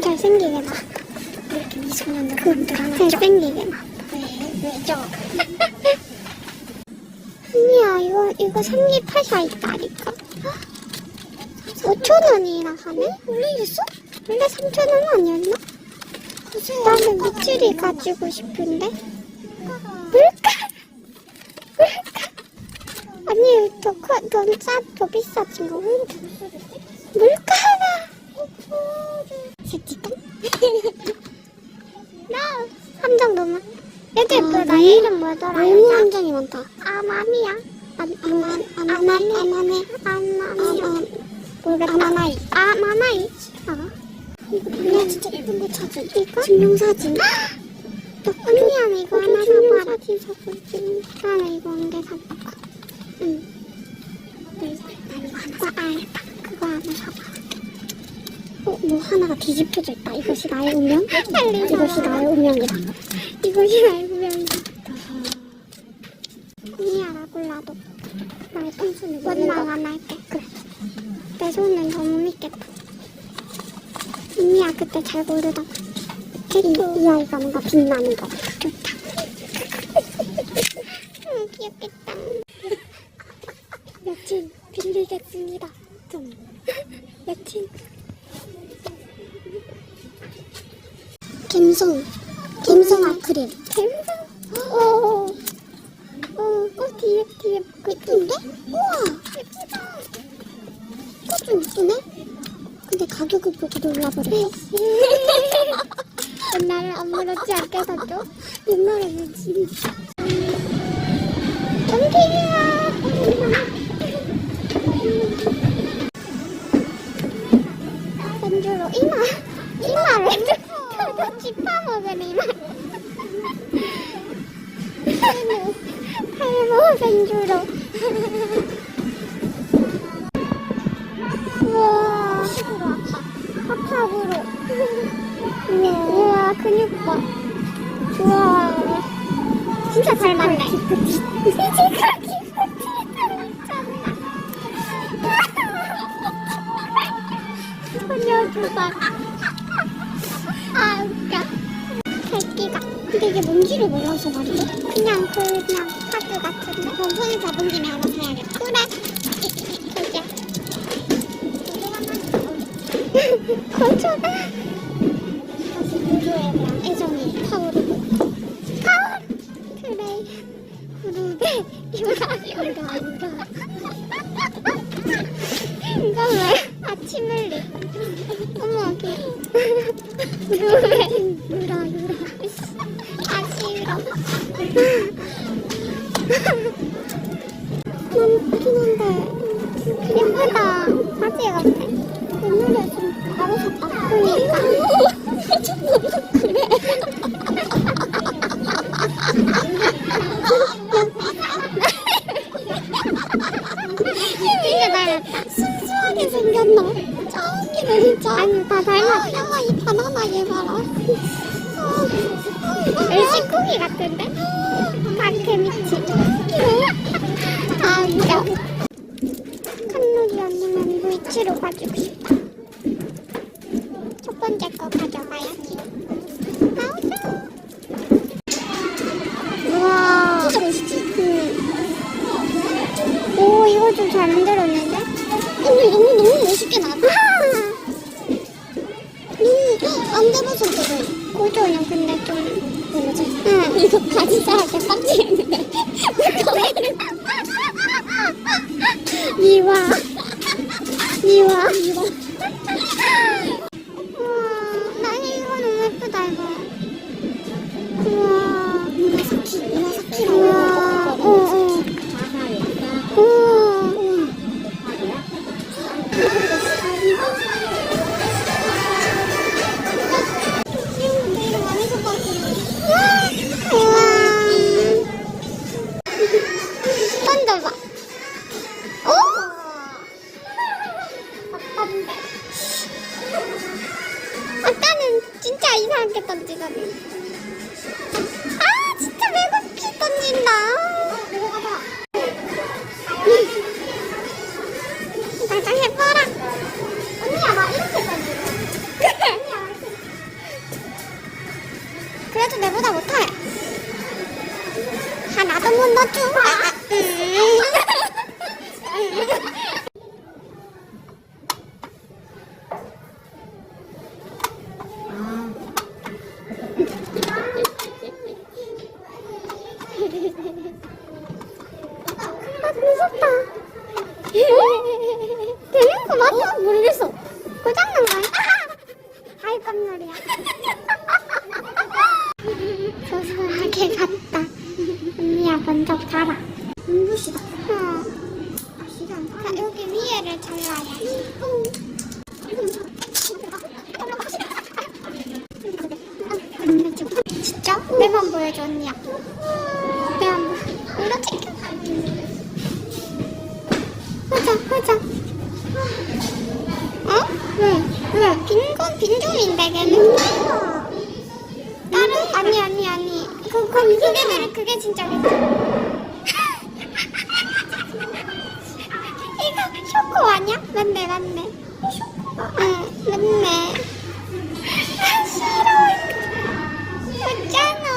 좀 잘생기게 봐. 이렇게 미소년들 그 잘생기게 봐. 왜죠? 언니야 이거 이거 삼립하샤 있다니까. 5천 원이나 하네? 원래 이랬어? 원래 3천 원 아니었나? 나는 밑줄이 가지고 싶은데. 물가. 물가. 아니 더 커, 더 싸 더 비싸진 거 왜? 물가가. 나 함정 너무. 아, 뭐나 네? 이름 뭐더라? 너무 함정이 많다. 아마미야. 안, 아마, 아마네, 아마네. 아마미. 아, 모르겠다. 아마나이. 아마나이. 알아? 나 진짜 예쁜 거 찾아. 이거? 증명사진. 언니야 이거 하나 사봐라. 증명사진 사진. 나는 이거 언제 사볼까? 응. 그거 알겠다. 그거 하나 사봐. 어, 뭐 하나가 뒤집혀져 있다. 이것이 나의 운명? 이것이. 나의 운명이다. 이것이 나의 구명이다. 언니야 나 골라도. 나의 원망 안 할게. 그래. 내 손은 너무 믿겠다. 언니야 그때 잘 고르다. 이. 이 아이가 뭔가 빛나는 거. 좋다. 응, 귀엽겠다. 여친 빌리겠습니다. 오. 어, 꽃 뒤에, 뒤에 예쁜데? 우와. 예쁘다. 꽃좀 이쁘네? 근데 가격을 보고 놀라버렸어. 나를 아무렇지 않게 사줘. 옛날에는 진짜. 덤비야. 벤주로 이마. 이마를 펴서 짚어먹은 이마. 탈모. 탈모 벤주로. 우와. 합hab으로. 우와. 우와, 근육 봐. 우와. 진짜 잘 맞네. 기프티 소녀 주방. 아. 근데 이게 뭔지를 몰라서 말이야. 그냥, 그냥 하드 같은데? 그럼 손에 잡은 김에 하나 사야겠다. 그래. 보자. 고조다. 다시 구조에 대한 애정이 타오르고. 파워. 그래. 구르베. 유라, 유라. 유라. 이거 왜? 아침 흘리. 어머, 귀여워. 그니까. 진짜 닮았다. 순수하게 생겼나? 짱이네, 진짜. 아니, 다 닮았다. 야, 이 바나나 얘 봐라. 엘시쿠기 같은데? 다케미치. 아. 칸누기 언니는 물치로 가지고 싶다. 바지 사야게 빡치겠는데. 미와. 미와. 아, 무섭다. 되는 거 맞아? 모르겠어. 고장난 거야? 아이, 깜놀이야. 소소하게 갔다. 언니야, 먼저 가라. 눈부시다. 어. 자, 여기 위에를 잘라야지. 진짜? 내만 보여줘, 언니야. 내만 보여. 이거 찍혀. 보자, 보자. 어? 왜? 왜? 빈건 빈종인데, 걔는? 다른, 아니, 아니, 아니. 그건, 그게, 그게 진짜 빈종. 이거 쇼코 아니야? 맞네, 맞네. 응, 맞네. 아, 싫어. 어쩌노.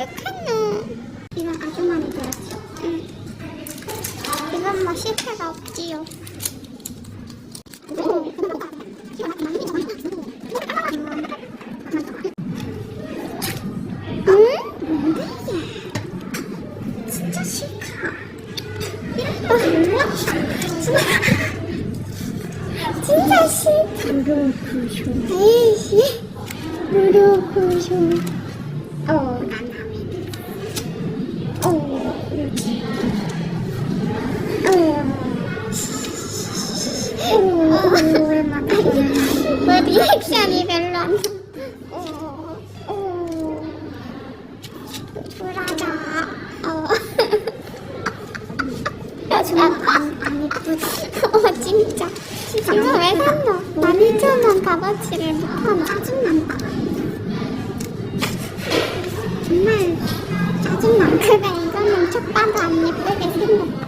어떡하노. 이건 아주 많이 들었지. 응. 이건 뭐 실패가 없지요. 안 나? 어, 어, 불하다. 어. 안, 안 예쁘다. 어, 진짜. 진짜 왜 샀노? 12,000원 값어치를 못하면 짜증난다. 정말 짜증나. 그래, 이거는 첫 봐도 안 예쁘게 생겼다.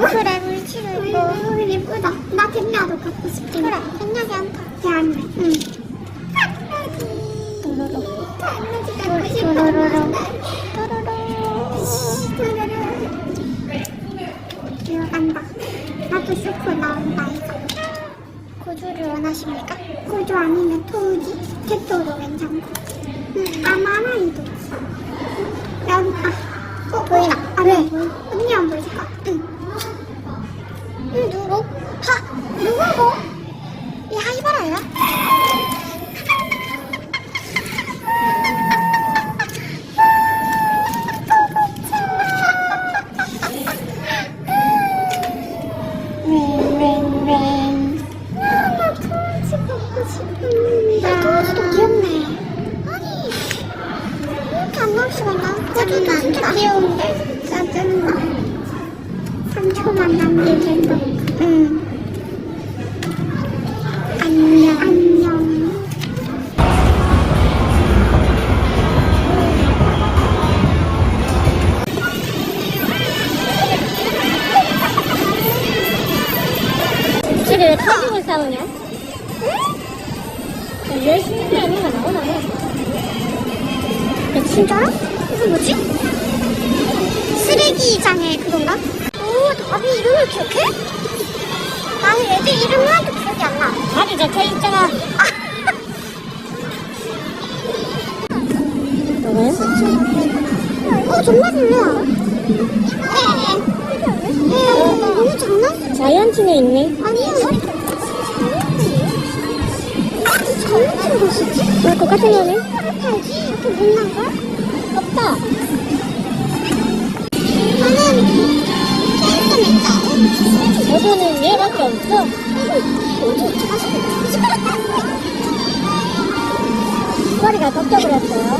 그래 우리 치료줘. 어, 예쁘다. 나 겠냐도 갖고 싶긴 그래 겠냐게 한다. 미안해. 응. 도로로. 도로로. 도로로. 들어간다. 나도 슈퍼 나온다 이거. 고조를 원하십니까? 고조 아니면 토우지? 테토도 괜찮고. 응, 아마라이도. 여기, 아, 어, 보이나? 아, 네. 언니 안 보이실까? 응. 응, 누구? 하, 누구고? 이 하이바라야? 나. 답이 적혀 있잖아. 어, 정말 에, 너무 장난? 자이언티는 있네. 아니야. 장난친 것이지? 왜 똑같은 거네? 알지? 이렇게 못난 걸? 없다. 게임 좀 있다. 머리가 꺾여버렸어요.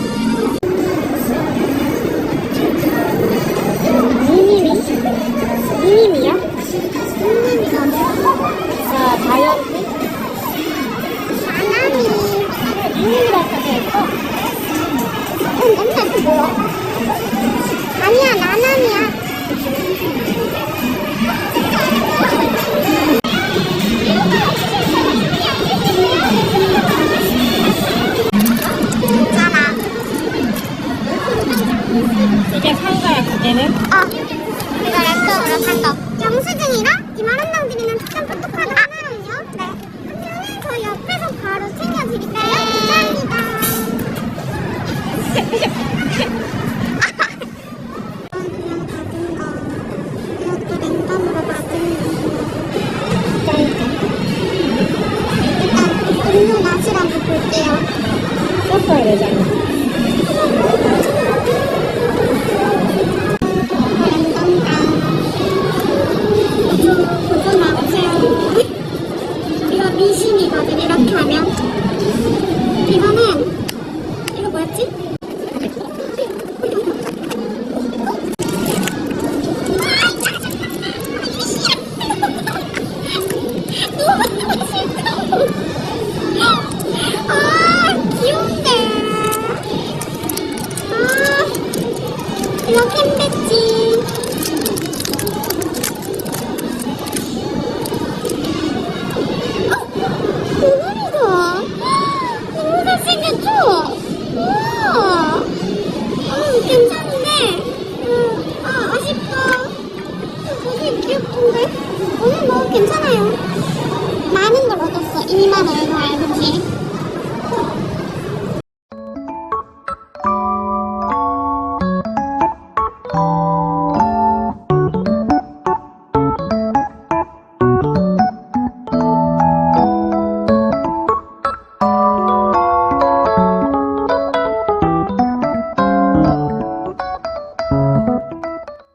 미미미? 미미미요? 미미미가 뭐야? 자, 자연. 바나미. 미미미라고 써져있고. 그럼 맨날 그거야? 아니야, 나나미야. 그게 상가야 그게는? 어. 우리가 랩톱으로 산 거. 영수증이랑 이만한 남